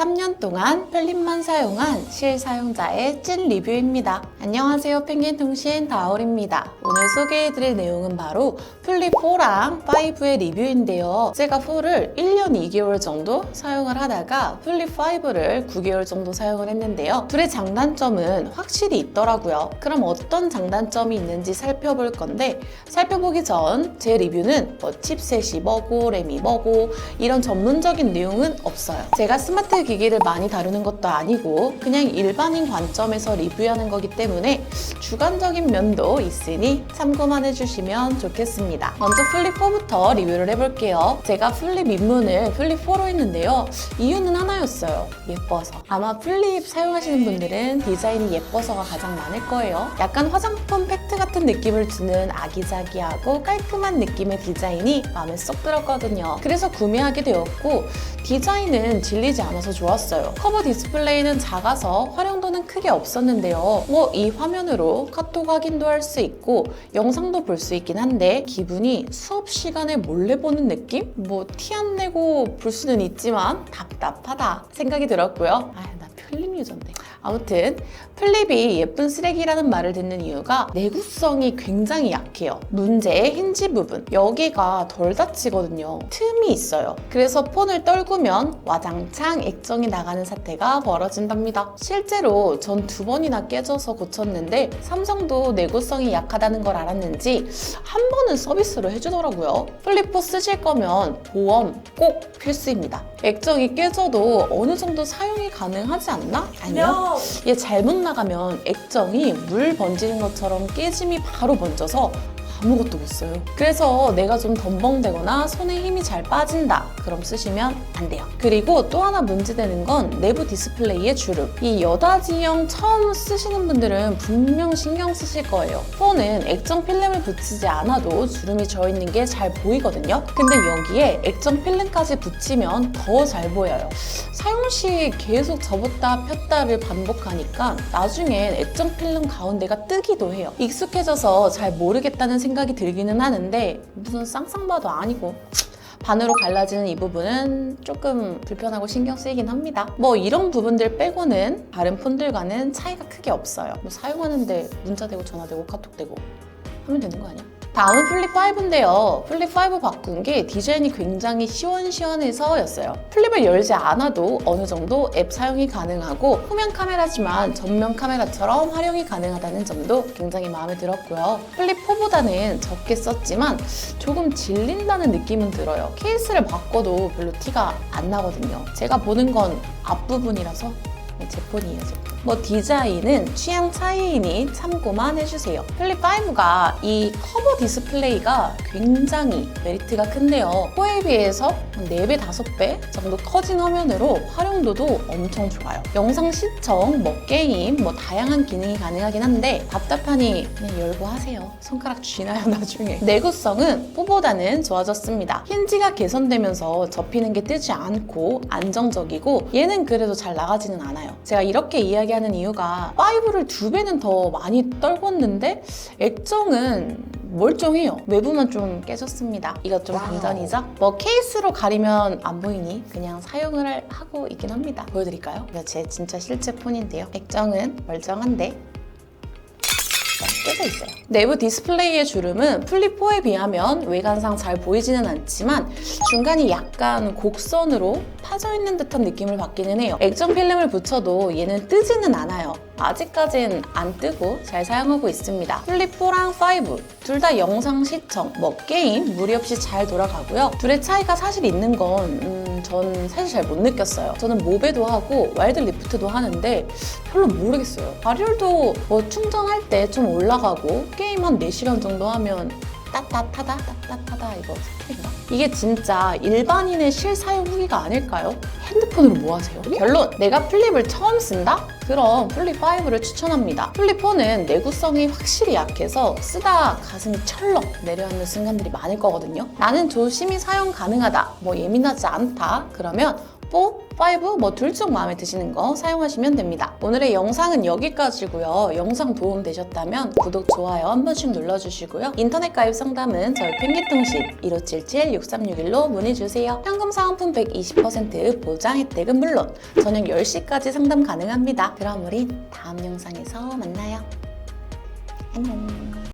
3년 동안 플립만 사용한 실사용자의 찐 리뷰입니다. 안녕하세요. 펭귄통신 다올입니다. 오늘 소개해드릴 내용은 바로 플립 4랑 5의 리뷰인데요. 제가 4를 1년 2개월 정도 사용을 하다가 플립 5를 9개월 정도 사용을 했는데요. 둘의 장단점은 확실히 있더라고요. 그럼 어떤 장단점이 있는지 살펴볼 건데 살펴보기 전 제 리뷰는 뭐 칩셋이 뭐고 램이 뭐고 이런 전문적인 내용은 없어요. 제가 스마트 기기를 많이 다루는 것도 아니고 그냥 일반인 관점에서 리뷰하는 거기 때문에 주관적인 면도 있으니 참고만 해주시면 좋겠습니다. 먼저 플립 4부터 리뷰를 해볼게요. 제가 플립 입문을 플립 4로 했는데요. 이유는 하나였어요. 예뻐서. 아마 플립 사용하시는 분들은 디자인이 예뻐서가 가장 많을 거예요. 약간 화장품 팩트 같은 느낌을 주는 아기자기하고 깔끔한 느낌의 디자인이 마음에 쏙 들었거든요. 그래서 구매하게 되었고 디자인은 질리지 않아서 좋았어요. 커버 디스플레이는 작아서 활용도는 크게 없었는데요. 뭐 이 화면으로 카톡 확인도 할 수 있고 영상도 볼 수 있긴 한데 기분이 수업 시간에 몰래 보는 느낌? 뭐 티 안 내고 볼 수는 있지만 답답하다 생각이 들었고요. 아, 나 필름 유저인데. 아무튼 플립이 예쁜 쓰레기라는 말을 듣는 이유가 내구성이 굉장히 약해요. 문제의 힌지 부분 여기가 덜 닫히거든요. 틈이 있어요. 그래서 폰을 떨구면 와장창 액정이 나가는 사태가 벌어진답니다. 실제로 전 두 번이나 깨져서 고쳤는데 삼성도 내구성이 약하다는 걸 알았는지 한 번은 서비스로 해주더라고요. 플립4 쓰실 거면 보험 꼭 필수입니다. 액정이 깨져도 어느 정도 사용이 가능하지 않나? 아니요. 얘 잘못 나가면 액정이 물 번지는 것처럼 깨짐이 바로 번져서 아무것도 못 써요. 그래서 내가 좀 덤벙대거나 손에 힘이 잘 빠진다. 그럼 쓰시면 안 돼요. 그리고 또 하나 문제되는 건 내부 디스플레이의 주름. 이 여닫이형 처음 쓰시는 분들은 분명 신경 쓰실 거예요. 폰은 액정 필름을 붙이지 않아도 주름이 져 있는 게 잘 보이거든요. 근데 여기에 액정 필름까지 붙이면 더 잘 보여요. 사용 시 계속 접었다 폈다를 반복하니까 나중엔 액정 필름 가운데가 뜨기도 해요. 익숙해져서 잘 모르겠다는 생각이 들기는 하는데 무슨 쌍쌍봐도 아니고 반으로 갈라지는 이 부분은 조금 불편하고 신경 쓰이긴 합니다. 뭐 이런 부분들 빼고는 다른 폰들과는 차이가 크게 없어요. 뭐 사용하는데 문자 되고 전화 되고 카톡 되고 하면 되는 거 아니야? 다음은 플립 5인데요. 플립 5 바꾼 게 디자인이 굉장히 시원시원해서였어요. 플립을 열지 않아도 어느 정도 앱 사용이 가능하고 후면 카메라지만 전면 카메라처럼 활용이 가능하다는 점도 굉장히 마음에 들었고요. 플립 4보다는 적게 썼지만 조금 질린다는 느낌은 들어요. 케이스를 바꿔도 별로 티가 안 나거든요. 제가 보는 건 앞부분이라서 제 폰이에요, 제 폰. 뭐 디자인은 취향 차이이니 참고만 해주세요. 플립 5가 이 커버 디스플레이가 굉장히 메리트가 큰데요. 4에 비해서 한 4배, 5배 정도 커진 화면으로 활용도도 엄청 좋아요. 영상 시청, 뭐 게임, 뭐 다양한 기능이 가능하긴 한데 답답하니 그냥 열고 하세요. 손가락 쥐나요, 나중에. 내구성은 4보다는 좋아졌습니다. 힌지가 개선되면서 접히는 게 뜨지 않고 안정적이고 얘는 그래도 잘 나가지는 않아요. 제가 이렇게 이야기 하는 이유가 5를 두 배는 더 많이 떨궜는데 액정은 멀쩡해요. 외부만 좀 깨졌습니다. 이것 좀 반전이죠? 뭐 케이스로 가리면 안 보이니 그냥 사용을 하고 있긴 합니다. 보여드릴까요? 이거 제 진짜 실제 폰인데요. 액정은 멀쩡한데 깨져 있어요. 내부 디스플레이의 주름은 플립4에 비하면 외관상 잘 보이지는 않지만 중간이 약간 곡선으로 파져 있는 듯한 느낌을 받기는 해요. 액정 필름을 붙여도 얘는 뜨지는 않아요. 아직까진 안 뜨고 잘 사용하고 있습니다. 플립4랑 5 둘 다 영상 시청, 뭐 게임 무리 없이 잘 돌아가고요. 둘의 차이가 사실 있는 건 음, 전 사실 잘 못 느꼈어요. 저는 모베도 하고 와일드 리프트도 하는데 별로 모르겠어요. 발열도 뭐 충전할 때 좀 올라가고 게임 한 4시간 정도 하면 따뜻하다 따뜻하다 이거 스펙인가? 이게 진짜 일반인의 실사용 후기가 아닐까요? 핸드폰으로 뭐 하세요? 결론! 내가 플립을 처음 쓴다? 그럼 플립 5를 추천합니다. 플립 4는 내구성이 확실히 약해서 쓰다 가슴이 철렁 내려앉는 순간들이 많을 거거든요. 나는 조심히 사용 가능하다, 뭐 예민하지 않다, 그러면 4, 5 뭐 둘 중 마음에 드시는 거 사용하시면 됩니다. 오늘의 영상은 여기까지고요. 영상 도움 되셨다면 구독, 좋아요 한 번씩 눌러주시고요. 인터넷 가입 상담은 저희 펭귄통신 1577-6361로 문의주세요. 현금 사은품 120% 보장 혜택은 물론 저녁 10시까지 상담 가능합니다. 그럼 우리 다음 영상에서 만나요. 안녕.